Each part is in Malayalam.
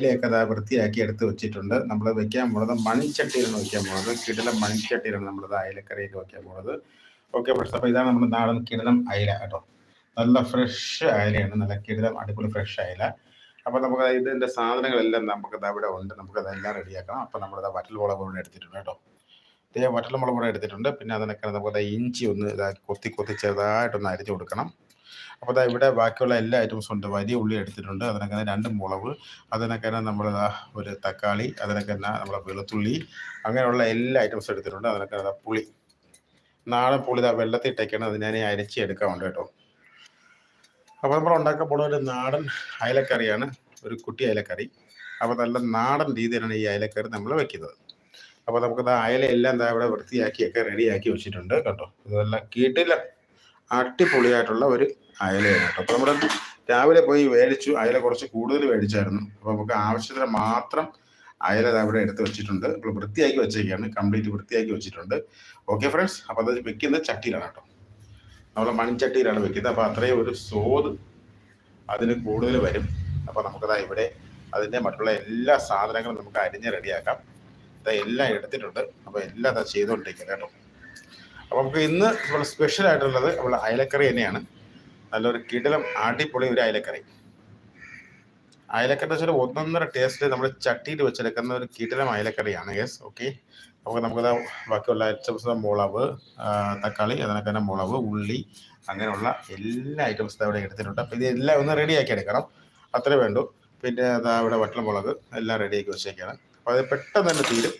ഇതിലേക്ക് അത് വൃത്തിയാക്കി എടുത്ത് വെച്ചിട്ടുണ്ട്. നമ്മൾ വെക്കാൻ പോകുന്നത് മൺചട്ടിയിലാണ് വെക്കാൻ പോകുന്നത് കിടലം മൺചട്ടിയിലാണ് നമ്മളത് അയലക്കറിയൊക്കെ വെക്കാൻ പോകുന്നത് ഓക്കെ ഫ്രഷ് അപ്പോൾ ഇതാണ് നമ്മുടെ നാടൻ കിടലം അയല കേട്ടോ. നല്ല ഫ്രഷ് അയലയാണ്. നല്ല കിടലം അടിപൊളി ഫ്രഷ് അയല. അപ്പോൾ നമുക്ക് ഇതിന്റെ സാധനങ്ങളെല്ലാം നമുക്ക് അവിടെ ഉണ്ട്. നമുക്ക് അതെല്ലാം റെഡിയാക്കണം. അപ്പോൾ നമ്മൾ വറ്റൽ മുളക് ഇവിടെ എടുത്തിട്ടുണ്ട് കേട്ടോ. ഇതേ വറ്റൽ മുളക് ഇവിടെ എടുത്തിട്ടുണ്ട്. പിന്നെ അതിനൊക്കെ നമുക്ക് ഇഞ്ചി ഒന്ന് കൊത്തി കൊത്തി ചെറുതായിട്ടൊന്ന് അരിഞ്ഞു കൊടുക്കണം. അപ്പോൾ ദാ ഇവിടെ ബാക്കിയുള്ള എല്ലാ ഐറ്റംസും ഉണ്ട്. വലിയ ഉള്ളി എടുത്തിട്ടുണ്ട്. അതിനൊക്കെ തന്നെ രണ്ട് മുളക്. അതിനൊക്കെ തന്നെ നമ്മൾ ഒരു തക്കാളി അതിനൊക്കെ തന്നെ നമ്മുടെ വെളുത്തുള്ളി അങ്ങനെയുള്ള എല്ലാ ഐറ്റംസും എടുത്തിട്ടുണ്ട്. അതിനൊക്കെ തന്നെ പുളി. നാളെ പുളി ഇതാ വെള്ളത്തിൽ ഇട്ടേക്കാണ്. അത് ഞാൻ അരച്ചി എടുക്കാറുണ്ട് കേട്ടോ. അപ്പോൾ നമ്മൾ ഉണ്ടാക്കാൻ പോണ ഒരു നാടൻ അയലക്കറിയാണ്. ഒരു കുട്ടി അയലക്കറി. അപ്പോൾ നല്ല നാടൻ രീതിയിലാണ് ഈ അയലക്കറി നമ്മൾ വെക്കുന്നത്. അപ്പോൾ നമുക്ക് അയല എല്ലാം ദാ ഇവിടെ വൃത്തിയാക്കിയൊക്കെ റെഡിയാക്കി വെച്ചിട്ടുണ്ട് കേട്ടോ. ഇതെല്ലാം കീട്ടില്ല. അടിപൊളിയായിട്ടുള്ള ഒരു അയലയാണ് കേട്ടോ. അപ്പോൾ നമ്മുടെ രാവിലെ പോയി മേടിച്ചു. അയല കുറച്ച് കൂടുതൽ മേടിച്ചായിരുന്നു. അപ്പോൾ നമുക്ക് ആവശ്യത്തിന് മാത്രം അയല അവിടെ എടുത്ത് വെച്ചിട്ടുണ്ട്. ഇപ്പോൾ വൃത്തിയാക്കി വെച്ചേക്കാണ്. കംപ്ലീറ്റ് വൃത്തിയാക്കി വെച്ചിട്ടുണ്ട്. Okay friends. അപ്പോൾ അത് വെക്കുന്നത് ചട്ടിയിലാണ് കേട്ടോ. നമ്മൾ മൺചട്ടിയിലാണ് വെക്കുന്നത്. അപ്പോൾ അത്രയും ഒരു സ്വാദ് അതിന് കൂടുതൽ വരും. അപ്പോൾ നമുക്കതാ ഇവിടെ അതിന്റെ മറ്റുള്ള എല്ലാ സാധനങ്ങളും നമുക്ക് അരിഞ്ഞ് റെഡിയാക്കാം. ഇതാ എല്ലാം എടുത്തിട്ടുണ്ട്. അപ്പോൾ എല്ലാം അതാ ചെയ്തുകൊണ്ടിരിക്കുന്നത് കേട്ടോ. അപ്പോൾ നമുക്ക് ഇന്ന് നമ്മൾ സ്പെഷ്യൽ ആയിട്ടുള്ളത് നമ്മൾ അയലക്കറി തന്നെയാണ്. നല്ലൊരു കിടലം അടിപൊളി ഒരു അയലക്കറി. അയലക്കറി വെച്ചാൽ ഒന്നൊന്നര ടേസ്റ്റ് നമ്മൾ ചട്ടിയിൽ വെച്ചെടുക്കുന്ന ഒരു കിടലം അയലക്കറിയാണ് യെസ് ഓക്കെ നമുക്ക് നമുക്കത് ബാക്കിയുള്ള ഐറ്റംസ് മുളവ് തക്കാളി അതിനൊക്കെ തന്നെ മുളവ് ഉള്ളി അങ്ങനെയുള്ള എല്ലാ ഐറ്റംസും ഇവിടെ എടുത്തിട്ടുണ്ട്. അപ്പോൾ ഇതെല്ലാം ഒന്ന് റെഡിയാക്കി എടുക്കണം. അത്രേ വേണ്ടൂ. പിന്നെ അതാ ഇവിടെ വട്ടൽമുളക് എല്ലാം റെഡിയാക്കി വെച്ചേക്കാണ്. അപ്പോൾ അത് പെട്ടെന്ന് തന്നെ തീരും.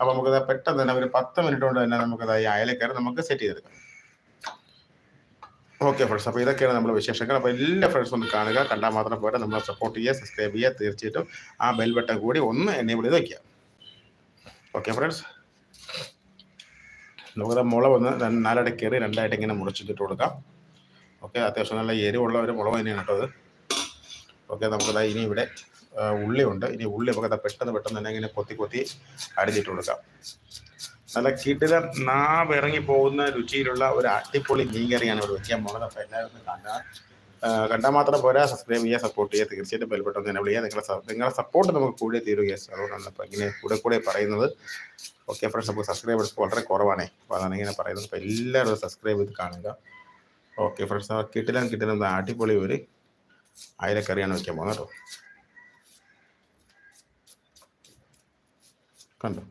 അപ്പോൾ നമുക്കത് പെട്ടെന്ന് തന്നെ ഒരു പത്ത് മിനിറ്റ് കൊണ്ട് തന്നെ നമുക്കത് ഈ അയലക്കറി നമുക്ക് സെറ്റ് ചെയ്തെടുക്കാം. ഓക്കെ ഫ്രണ്ട്സ് അപ്പോൾ ഇതൊക്കെയാണ് നമ്മുടെ വിശേഷങ്ങൾ. അപ്പോൾ എല്ലാ ഫ്രണ്ട്സും ഒന്ന് കാണുക. കണ്ടാൽ മാത്രം പോരാ. നമ്മളെ സപ്പോർട്ട് ചെയ്യുക സബ്സ്ക്രൈബ് ചെയ്യുക. തീർച്ചയായിട്ടും ആ ബെൽ ബട്ടൺ കൂടി ഒന്ന് എനേബിൾ ചെയ്ത് വയ്ക്കുക ഓക്കെ ഫ്രണ്ട്സ് നമുക്കത് മുളക് ഒന്ന് നാലടി കയറി രണ്ടായിട്ട് ഇങ്ങനെ മുറിച്ചിട്ട് കൊടുക്കാം. ഓക്കെ അത്യാവശ്യം നല്ല എരിവുള്ള ഒരു മുളക് തന്നെയാണ് കേട്ടോ അത്. ഓക്കെ നമുക്കത് ഇനി ഇവിടെ ഉള്ളിയുണ്ട് ഇനി ഉള്ളി നമുക്ക് പെട്ടെന്ന് പെട്ടെന്ന് തന്നെ ഇങ്ങനെ കൊത്തി കൊത്തി അടിച്ചിട്ട് കൊടുക്കാം. നല്ല കിടിലം നാവ് ഇറങ്ങി പോകുന്ന രുചിയിലുള്ള ഒരു അടിപൊളി മീൻ കറിയാണ് ഇവിടെ വെക്കാൻ പോകുന്നത് അപ്പോൾ എല്ലാവരും കണ്ടാൽ കണ്ടാൽ മാത്രം പോരാ. സബ്സ്ക്രൈബ് ചെയ്യുക സപ്പോർട്ട് ചെയ്യുക തീർച്ചയായിട്ടും ബെൽബട്ടൺ തന്നെ വിളിക്കുക നിങ്ങളുടെ നിങ്ങളുടെ നിങ്ങളെ സപ്പോർട്ട് നമുക്ക് കൂടെ തീരുക അതുകൊണ്ടാണ് അപ്പോൾ ഇങ്ങനെ കൂടെ കൂടെ പറയുന്നത്. ഓക്കെ ഫ്രണ്ട്സ് നമുക്ക് സബ്സ്ക്രൈബേഴ്സ് വളരെ കുറവാണേ. അപ്പോൾ അതാണ് ഇങ്ങനെ പറയുന്നത്. അപ്പോൾ എല്ലാവരും സബ്സ്ക്രൈബ് ചെയ്ത് കാണുക. ഓക്കെ ഫ്രണ്ട്സ് കിട്ടില്ല കിട്ടില്ല അടിപൊളി ഒരു അയലക്കറിയാണ് വെക്കാൻ പോകുന്നത് കേട്ടോ. കണ്ടോ?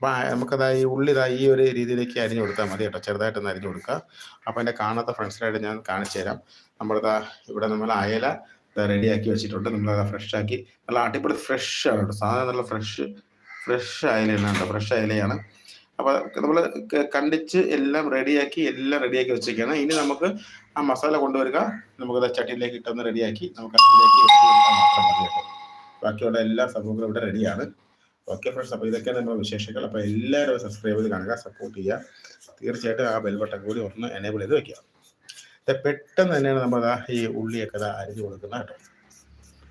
അപ്പോൾ നമുക്കതായി ഈ ഉള്ളി ഇതാ ഈ ഒരു രീതിയിലേക്ക് അരിഞ്ഞു കൊടുത്താൽ മതി കേട്ടോ. ചെറുതായിട്ടൊന്ന് അരിഞ്ഞു കൊടുക്കുക. അപ്പോൾ എന്റെ കാണാത്ത ഫ്രണ്ട്സിനായിട്ട് ഞാൻ കാണിച്ചു തരാം. നമ്മളിതാ ഇവിടെ നമ്മൾ അയല റെഡിയാക്കി വെച്ചിട്ടുണ്ട്. നമ്മളത് ഫ്രഷ് ആക്കി നല്ല അടിപൊളി ഫ്രഷ് ആണ് കേട്ടോ. സാധനം നല്ല ഫ്രഷ് ഫ്രഷ് അയലയാണ് കേട്ടോ. ഫ്രഷ് അയലയാണ്. അപ്പോൾ നമ്മൾ കണ്ടിച്ച് എല്ലാം റെഡിയാക്കി എല്ലാം റെഡിയാക്കി വെച്ചേക്കാണ് ഇനി നമുക്ക് ആ മസാല കൊണ്ടുവരിക. നമുക്കത് ചട്ടിയിലേക്ക് ഇട്ടൊന്ന് റെഡിയാക്കി നമുക്ക് അതിലേക്ക് വെച്ച് കൊടുത്താൽ മാത്രം മതി കേട്ടോ. ബാക്കിയുള്ള എല്ലാ സംഭവങ്ങളും ഇവിടെ റെഡിയാണ്. ഓക്കെ ഫ്രണ്ട്സ് അപ്പോൾ ഇതൊക്കെയാണ് നമ്മുടെ വിശേഷങ്ങൾ. അപ്പോൾ എല്ലാവരും സബ്സ്ക്രൈബ് ചെയ്ത് കാണുക സപ്പോർട്ട് ചെയ്യുക. തീർച്ചയായിട്ടും ആ ബെൽ ബട്ടൺ കൂടി ഒന്ന് എനേബിൾ ചെയ്ത് വെക്കുക. ഇത് പെട്ടെന്ന് തന്നെയാണ് നമ്മൾ ദാ ഈ ഉള്ളിയൊക്കെ ദാ അരിഞ്ഞു കൊടുക്കുന്നത് കേട്ടോ.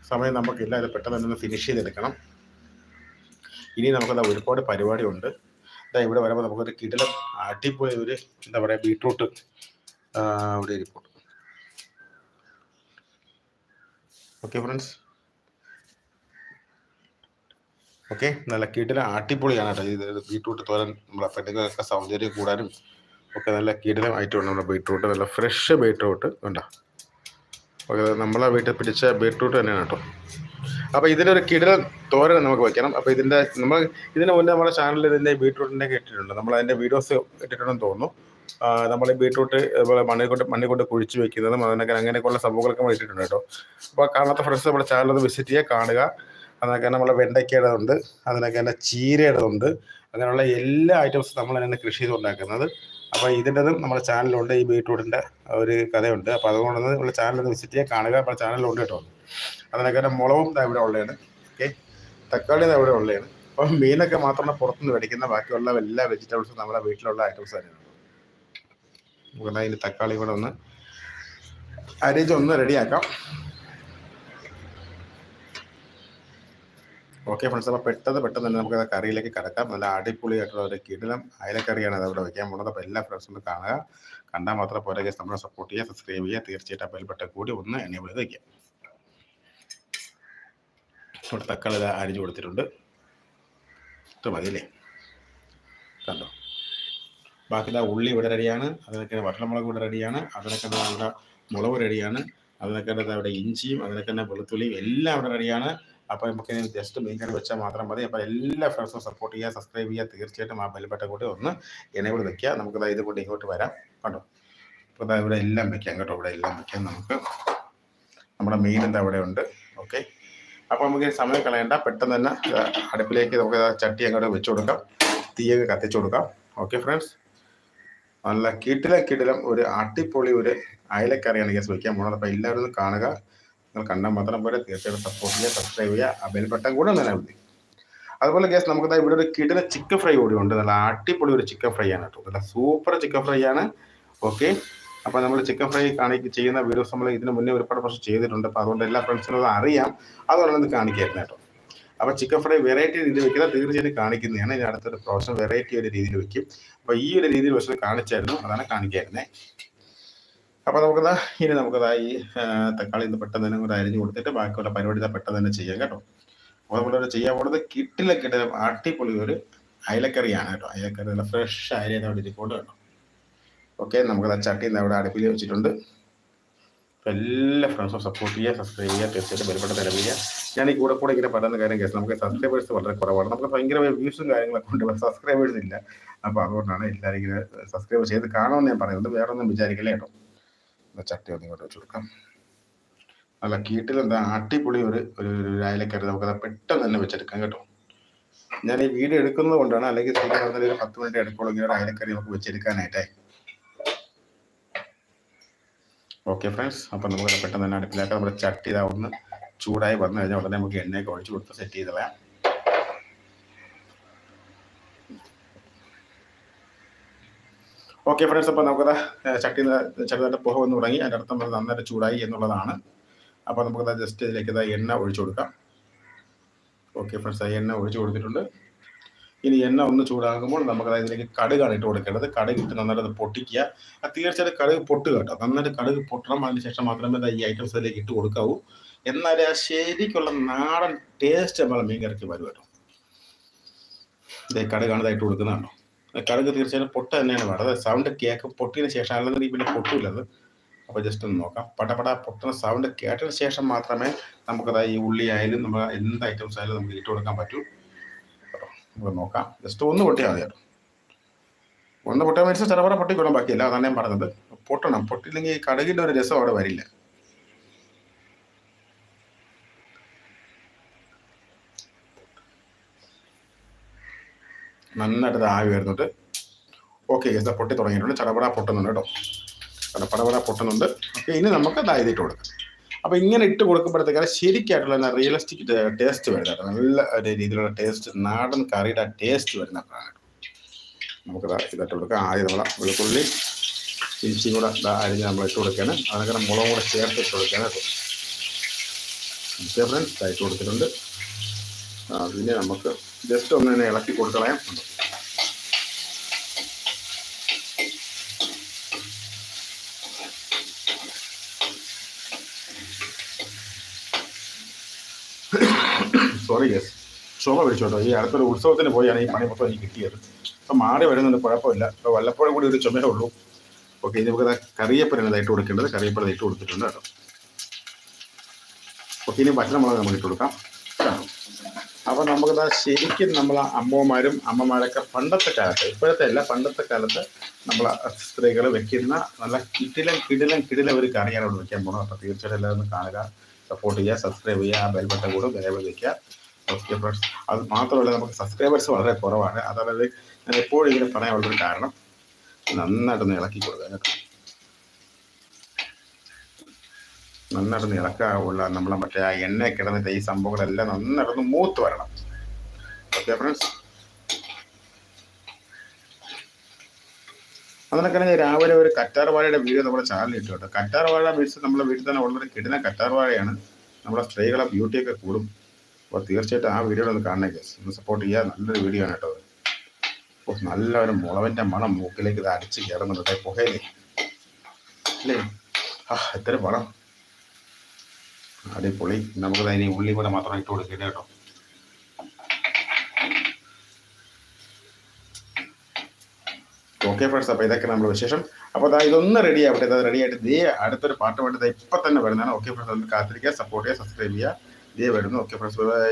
സമയം നമുക്കില്ല അത് പെട്ടെന്ന് തന്നെ ഫിനിഷ് ചെയ്തെടുക്കണം. ഇനി നമുക്കത് ഒരുപാട് പരിപാടിയുണ്ട്. ഇതാ ഇവിടെ വരുമ്പോൾ നമുക്കൊരു കിടിലം അടിപൊളി ഒരു എന്താ പറയുക ബീട്രൂട്ട് ഇവിടെ ഇരിപ്പുണ്ട്. Okay friends okay? നല്ല കിടിലം അടിപൊളിയാണ് കേട്ടോ. ഇത് ബീട്രൂട്ട് തോരൻ നമ്മുടെ പെണ്ണുങ്ങൾക്കൊക്കെ സൗന്ദര്യം കൂടാനും ഒക്കെ നല്ല കിടിലം ആയിട്ടുണ്ട് നമ്മുടെ ബീട്രൂട്ട്. നല്ല ഫ്രഷ് ബീട്രൂട്ട്. ഉണ്ടോ ഓക്കെ നമ്മളെ വീട്ടിൽ പിടിച്ച ബീട്രൂട്ട് തന്നെയാണ് കേട്ടോ. അപ്പോൾ ഇതിന്റെ ഒരു കിടിലൻ തോരൻ നമുക്ക് വയ്ക്കണം അപ്പോൾ ഇതിന്റെ നമ്മൾ ഇതിന് മുന്നേ നമ്മുടെ ചാനലിൽ ഇതിന്റെ ബീട്രൂട്ടിന്റെ ഇട്ടിട്ടുണ്ട്. നമ്മൾ അതിന്റെ വീഡിയോസ് ഇട്ടിട്ടുണ്ടെന്ന് തോന്നുന്നു. നമ്മൾ ബീട്രൂട്ട് അതുപോലെ മണ്ണിൽ കൊണ്ട് മണ്ണിൽ കൊണ്ട് കുഴിച്ച് വെക്കുന്നതും അതിനൊക്കെ അങ്ങനെയൊക്കെയുള്ള സംഭവങ്ങളൊക്കെ നമ്മൾ ഇട്ടിട്ടുണ്ട് കേട്ടോ. അപ്പോൾ കാണാത്ത ഫ്രണ്ട്സ് നമ്മുടെ ചാനൽ ഒന്ന് വിസിറ്റ് ചെയ്യുക കാണുക. അതിനൊക്കെ നമ്മളെ വെണ്ടയ്ക്കയുടെ ഉണ്ട് അതിനൊക്കെ തന്നെ ചീരയുടെ ഉണ്ട് അങ്ങനെയുള്ള എല്ലാ ഐറ്റംസും നമ്മൾ തന്നെ കൃഷി ചെയ്ത് ഉണ്ടാക്കുന്നത് അപ്പോൾ ഇതിന്റെതും നമ്മുടെ ചാനലുണ്ട് ഈ ബീട്രൂട്ടിന്റെ ഒരു കഥയുണ്ട്. അപ്പോൾ അതുകൊണ്ട് നമ്മുടെ ചാനൽ ഒന്ന് വിസിറ്റ് ചെയ്യാൻ കാണുക. നമ്മുടെ ചാനലുണ്ട് കേട്ടോ. അതിനൊക്കെ തന്നെ മുളകും ഇവിടെ ഉള്ളതാണ്. ഓക്കെ. തക്കാളി ഇവിടെ ഉള്ളതാണ്. അപ്പം മീനൊക്കെ മാത്രമാണ് പുറത്തുനിന്ന് മേടിക്കുന്ന ബാക്കിയുള്ള എല്ലാ വെജിറ്റബിൾസും നമ്മുടെ വീട്ടിലുള്ള ഐറ്റംസ് തന്നെയാണ് നമുക്ക് അതിന്റെ തക്കാളി കൂടെ ഒന്ന് അരിച്ചൊന്ന് റെഡിയാക്കാം ഓക്കെ ഫ്രണ്ട്സ് അപ്പോൾ പെട്ടെന്ന് പെട്ടെന്ന് തന്നെ നമുക്ക് കറിയിലേക്ക് കിടക്കാം. നല്ല അടിപൊളിയായിട്ടുള്ള ഒരു കിടിലം അയലക്കറിയാണ് അത് അവിടെ വെക്കാൻ പോകുന്നത്. അപ്പോൾ എല്ലാ ഫ്രണ്ട്സും ഒന്ന് കാണുക. കണ്ടാൽ മാത്രം പോരാ guys. നമ്മളെ സപ്പോർട്ട് ചെയ്യുക സബ്സ്ക്രൈബ് ചെയ്യുക. തീർച്ചയായിട്ടും ബെൽബട്ടൺ കൂടി ഒന്ന് എനേബിൾ ചെയ്ത് വയ്ക്കാം ഇവിടെ തക്കാളി അരിഞ്ഞു കൊടുത്തിട്ടുണ്ട്. ഇത്ര മതിയല്ലേ? കണ്ടോ? ബാക്കി ഇതാ ഉള്ളി ഇവിടെ റെഡിയാണ് അതിനൊക്കെ വട്ടമുളക് ഇവിടെ റെഡിയാണ് അതിനൊക്കെ നമ്മുടെ മുളക് റെഡിയാണ് അതിനൊക്കെ അവിടെ ഇഞ്ചിയും അതിനൊക്കെ വെളുത്തുള്ളിയും എല്ലാം ഇവിടെ റെഡിയാണ് അപ്പോൾ നമുക്ക് ജസ്റ്റ് മീൻകറി വെച്ചാൽ മാത്രം മതി. അപ്പോൾ എല്ലാ ഫ്രണ്ട്സും സപ്പോർട്ട് ചെയ്യുക സബ്സ്ക്രൈബ് ചെയ്യുക. തീർച്ചയായിട്ടും ആ ബെൽബട്ടൻ കൂടി ഒന്ന് എന്നെ കൂടി വെക്കുക. നമുക്ക് ഇത് കൊണ്ട് ഇങ്ങോട്ട് വരാം. കണ്ടോ? അപ്പോൾ ഇവിടെ എല്ലാം വെക്കാം കേട്ടോ. ഇവിടെ എല്ലാം വെക്കാം നമുക്ക്. നമ്മുടെ മീൻ എന്താ അവിടെ ഉണ്ട്? ഓക്കെ അപ്പോൾ നമുക്ക് സമയം കളയണ്ട. പെട്ടെന്ന് തന്നെ അടുപ്പിലേക്ക് നമുക്ക് ചട്ടി അങ്ങോട്ട് വെച്ചു കൊടുക്കാം. തീയൊക്കെ കത്തിച്ചു കൊടുക്കാം. ഓക്കെ ഫ്രണ്ട്സ് നല്ല കിടിലം കിടിലം ഒരു അടിപൊളി ഒരു അയലക്കറിയാണ് ഗ്യാസ് വയ്ക്കാൻ പോകുന്നത് അപ്പോൾ എല്ലാവരും കാണുക. നിങ്ങൾ കണ്ടാൽ മാത്രം പോലെ തീർച്ചയായിട്ടും സപ്പോർട്ട് ചെയ്യുക സബ്സ്ക്രൈബ് ചെയ്യുക. ആ ബെൽ ബട്ടൺ കൂടെ മതി അതുപോലെ ഗ്യാസ് നമുക്ക് ഇവിടെ ഒരു കിടില ചിക്കൻ ഫ്രൈ കൂടി ഉണ്ട്. നല്ല അടിപൊളി ഒരു ചിക്കൻ ഫ്രൈ ആണ് കേട്ടോ. നല്ല സൂപ്പർ ചിക്കൻ ഫ്രൈ ആണ്. ഓക്കെ അപ്പോൾ നമ്മൾ ചിക്കൻ ഫ്രൈ കാണിക്ക് ചെയ്യുന്ന വീഡിയോസ് നമ്മൾ ഇതിന് മുന്നേ ഒരുപാട് പ്രാവശ്യം ചെയ്തിട്ടുണ്ട്. അപ്പോൾ അതുകൊണ്ട് എല്ലാ ഫ്രണ്ട്സിനും അത് അറിയാം. അതുകൊണ്ടാണ് ഇത് കാണിക്കായിരുന്നു കേട്ടോ. അപ്പോൾ ചിക്കൻ ഫ്രൈ വെറൈറ്റി രീതിയിൽ വെക്കുന്നത് തീർച്ചയായിട്ടും കാണിക്കുന്നതാണ്. ഇനി അടുത്തൊരു പ്രാവശ്യം വെറൈറ്റി ഒരു രീതിയിൽ വെക്കും. അപ്പോൾ ഈ ഒരു രീതിയിൽ പ്രശ്നം കാണിച്ചായിരുന്നു. അതാണ് കാണിക്കായിരുന്നത് അപ്പോൾ നമുക്കതാ ഇനി നമുക്കതാ ഈ തക്കാളി പെട്ടെന്ന് തന്നെ അരിഞ്ഞു കൊടുത്തിട്ട് ബാക്കിയുള്ള പരിപാടി പെട്ടെന്ന് തന്നെ ചെയ്യാം കേട്ടോ. അപ്പോൾ ഇവിടെ ചെയ്യാൻ പോകുന്നത് കിട്ടിലെ കിട്ടില്ല അടിപൊളി ഒരു അയലക്കറിയാണ് കേട്ടോ. അയലക്കറി നല്ല ഫ്രഷ് അയല അവിടെ ഇരിക്കൊണ്ട് കേട്ടോ. ഓക്കെ നമുക്കത് ചട്ടി അവിടെ അടുപ്പിൽ വെച്ചിട്ടുണ്ട്. എല്ലാ ഫ്രണ്ട്സും സപ്പോർട്ട് ചെയ്യുക സബ്സ്ക്രൈബ് ചെയ്യുക തീർച്ചയായിട്ടും ബലപ്പെട്ട തരം ചെയ്യുക. ഞാൻ ഈ കൂടെ കൂടെ ഇങ്ങനെ പറയുന്ന കാര്യം കേസ് നമുക്ക് സബ്സ്ക്രൈബേഴ്സ് വളരെ കുറവാണ്. നമുക്ക് ഭയങ്കര വ്യൂസും കാര്യങ്ങളൊക്കെ ഉണ്ട് സബ്സ്ക്രൈബേഴ്സ് ഇല്ല. അപ്പോൾ അതുകൊണ്ടാണ് എല്ലാവരും ഇങ്ങനെ സബ്സ്ക്രൈബ് ചെയ്ത് കാണുമെന്ന് ഞാൻ പറയുന്നത്. വേറൊന്നും വിചാരിക്കില്ല കേട്ടോ. ചട്ടി ഒന്ന് ഇങ്ങോട്ട് വെച്ച് കൊടുക്കാം. നല്ല കീട്ടിൽ എന്താ അടിപൊളി ഒരു ഒരു അയലക്കറി നമുക്കത് പെട്ടെന്ന് തന്നെ വെച്ചെടുക്കാം കേട്ടോ. ഞാൻ ഈ വീഡിയോ എടുക്കുന്നത് കൊണ്ടാണ് അല്ലെങ്കിൽ സ്ഥിരം ഒരു പത്ത് മിനിറ്റ് എടുക്കുള്ളൂ ഇങ്ങനെ ഒരു അയലക്കറി നമുക്ക് വെച്ചെടുക്കാനായിട്ടേ. ഓക്കെ ഫ്രണ്ട്സ് അപ്പം നമുക്ക് പെട്ടെന്ന് തന്നെ അടുപ്പിലാക്കാം. നമ്മുടെ ചട്ടി ഒന്ന് ചൂടായി വന്നു കഴിഞ്ഞാൽ ഉടനെ നമുക്ക് എണ്ണയൊക്കെ ഒഴിച്ച് കൊടുത്ത് സെറ്റ് ചെയ്ത് കളയാം. ഓക്കെ ഫ്രണ്ട്സ് അപ്പോൾ നമുക്കത് ചട്ടി ചെറുതായിട്ട് പുക വന്ന് തുടങ്ങി. അതിന്റെ അർത്ഥം അത് നന്നായിട്ട് ചൂടായി എന്നുള്ളതാണ്. അപ്പോൾ നമുക്കത് ജസ്റ്റ് ഇതിലേക്ക് ഇതാ എണ്ണ ഒഴിച്ചു കൊടുക്കാം. ഓക്കെ ഫ്രണ്ട്സ് ആ എണ്ണ ഒഴിച്ചു കൊടുത്തിട്ടുണ്ട്. ഇനി എണ്ണ ഒന്ന് ചൂടാകുമ്പോൾ നമുക്ക് ഇതിലേക്ക് കടുകാണ് ഇട്ട് കൊടുക്കേണ്ടത്. കടുക് ഇട്ട് നന്നായിട്ട് അത് പൊട്ടിക്കുക. തീർച്ചയായിട്ടും കടുക് പൊട്ടുക കേട്ടോ. നന്നായിട്ട് കടുക് പൊട്ടണം. അതിന് ശേഷം മാത്രമേ ഈ ഐറ്റംസ് അതിലേക്ക് ഇട്ട് കൊടുക്കാവൂ. എന്നാലേ ആ ശരിക്കുള്ള നാടൻ ടേസ്റ്റ് നമ്മളെ മീൻ കറിക്ക് വരും കേട്ടോ. ഇതേ കടുകാണ് ഇതായിട്ട് കൊടുക്കുന്നതാണോ കടുക് തീർച്ചയായും പൊട്ട തന്നെയാണ് വേണ്ടത്. സൗണ്ട് കേക്ക് പൊട്ടിയതിന് ശേഷം അല്ലെന്നുണ്ടെങ്കിൽ പിന്നെ പൊട്ടൂലത് അപ്പോൾ ജസ്റ്റ് ഒന്ന് നോക്കാം. പടപട പൊട്ടുന്ന സൗണ്ട് കേട്ടതിന് ശേഷം മാത്രമേ നമുക്കത് ഈ ഉള്ളി ആയാലും നമ്മൾ എന്ത് ഐറ്റംസ് ആയാലും നമുക്ക് ഇട്ട് കൊടുക്കാൻ പറ്റൂ. നമുക്ക് നോക്കാം. ജസ്റ്റ് ഒന്ന് പൊട്ടിയാൽ മതി കേട്ടോ. ഒന്ന് പൊട്ടാൻ മേടിച്ചാൽ ചിലവരെ പൊട്ടിക്കൊള്ളാൻ ബാക്കിയല്ല. അതാണ് ഞാൻ പറഞ്ഞത്. പൊട്ടണം. പൊട്ടില്ലെങ്കിൽ കടുകിന്റെ ഒരു രസം അവിടെ വരില്ല. നന്നായിട്ട് ഇത് ആവി വരുന്നുണ്ട്. ഓക്കെ ഗസ് പൊട്ടി തുടങ്ങിയിട്ടുണ്ട്. ചടപട പൊട്ടുന്നുണ്ട് കേട്ടോ. പടപട പൊട്ടുന്നുണ്ട്. ഓക്കെ ഇനി നമുക്ക് ഇത് ഇട്ട് കൊടുക്കാം. അപ്പോൾ ഇങ്ങനെ ഇട്ട് കൊടുക്കുമ്പോഴത്തേക്കാണ് ശരിക്കായിട്ടുള്ള റിയലിസ്റ്റിക് ടേസ്റ്റ് വരുന്നത് നല്ല ഒരു രീതിയിലുള്ള ടേസ്റ്റ് നാടൻ കറിയുടെ ടേസ്റ്റ് വരുന്ന അപ്പോഴാണ് നമുക്ക് ഇതായിട്ട് കൊടുക്കാം. ആദ്യം നമ്മളെ വെളുത്തുള്ളി ഇഞ്ചിയും കൂടെ അരിഞ്ഞ് നമ്മൾ ഇട്ട് കൊടുക്കുകയാണ്. അതിനൊക്കെ മുളകും കൂടെ ചേർത്ത് ഇട്ട് കൊടുക്കുകയാണ് കേട്ടോ. ഇതായിട്ട് കൊടുത്തിട്ടുണ്ട്. പിന്നെ നമുക്ക് ജസ്റ്റ് ഒന്ന് തന്നെ ഇളക്കി കൊടുക്കളയാം സോറി യെസ് ക്ഷോഭ പിടിച്ചോട്ടോ ഈ അടുത്തൊരു ഉത്സവത്തിന് പോയാണ് ഈ പണി മൊത്തം എനിക്ക് കിട്ടിയത്. അപ്പം മാറി വരുന്നുണ്ട് കുഴപ്പമില്ല. അപ്പോൾ വല്ലപ്പോഴും കൂടി ഒരു ചുമയേ ഉള്ളൂ. ഓക്കെ ഇനി നമുക്ക് കറിയപ്പലാണ് ഇതായിട്ട് കൊടുക്കേണ്ടത്? കറിയപ്പന ഇട്ട് കൊടുത്തിട്ടുണ്ട് കേട്ടോ. ഓക്കെ ഇനി പച്ചമുളക് നമുക്ക് ഇട്ട് കൊടുക്കാം. അപ്പം അപ്പോൾ നമുക്കത് ശരിക്കും നമ്മൾ അമ്മമാരും അമ്മമാരൊക്കെ പണ്ടത്തെ കാലത്ത് ഇപ്പോഴത്തെ അല്ല പണ്ടത്തെ കാലത്ത് നമ്മൾ സ്ത്രീകൾ വെക്കുന്ന നല്ല കിടിലം കിടിലം കിടിലം ഒരു കറിയാണ് അവിടെ വെക്കാൻ പോകുന്നത്. അപ്പോൾ തീർച്ചയായിട്ടും എല്ലാവരും കാണുക. സപ്പോർട്ട് ചെയ്യുക സബ്സ്ക്രൈബ് ചെയ്യുക ആ ബെൽ ബട്ടൺ കൂടെ ദയവ് വയ്ക്കുക ഫ്രണ്ട്സ് അത് മാത്രമല്ല നമുക്ക് സബ്സ്ക്രൈബേഴ്സ് വളരെ കുറവാണ്. അതായത് ഞാൻ എപ്പോഴും ഇങ്ങനെ പറയാനുള്ളൊരു കാരണം. നന്നായിട്ടൊന്ന് ഇളക്കി കൊടുക്കുക കേട്ടോ. നന്നായിട്ടൊന്ന് ഇളക്കാവുള്ള നമ്മളെ മറ്റേ ആ എണ്ണ കിടന്നിട്ട് ഈ സംഭവങ്ങളെല്ലാം നന്നായിട്ടൊന്ന് മൂത്ത് വരണം. ഓക്കെ ഫ്രണ്ട്സ് അതിനൊക്കെ രാവിലെ ഒരു കറ്റാർവാഴയുടെ വീഡിയോ നമ്മുടെ ചാനലിൽ ഇട്ടു കേട്ടോ. കറ്റാർവാഴ മീൻസ് നമ്മുടെ വീട്ടിൽ തന്നെ ഉള്ളൊരു കിടുന്ന കറ്റാർവാഴയാണ്. നമ്മുടെ സ്ത്രീകളെ ബ്യൂട്ടിയൊക്കെ കൂടും. അപ്പോൾ തീർച്ചയായിട്ടും ആ വീഡിയോ ഒന്ന് കാണണേ ഗസ് ഒന്ന് സപ്പോർട്ട് ചെയ്യുക നല്ലൊരു വീഡിയോ ആണ് കേട്ടോ അത്. നല്ല ഒരു മുളവിന്റെ മണം മൂക്കിലേക്ക് ഇത് അടിച്ച് കയറുന്നുണ്ട് പുകയിലേ അല്ലേ ആ എത്ര പണം അടിപൊളി. നമുക്കത് അതിന് ഉള്ളി കൂടെ മാത്രം ഇട്ട് കൊടുക്കില്ല കേട്ടോ. ഓക്കെ ഫ്രണ്ട്സ് അപ്പോൾ ഇതൊക്കെ നമ്മുടെ വിശേഷം. അപ്പോൾ അതാ ഇതൊന്ന് റെഡി ആവട്ടെ അത് റെഡി ആയിട്ട് ദേ അടുത്തൊരു പാട്ട് വേണ്ടത് ഇപ്പം തന്നെ വരുന്നതാണ്. ഓക്കെ ഫ്രണ്ട്സ് ഒന്ന് കാത്തിരിക്കുക സപ്പോർട്ട് ചെയ്യുക സബ്സ്ക്രൈബ് ചെയ്യുക. ദേ വരുന്നു. Okay friends bye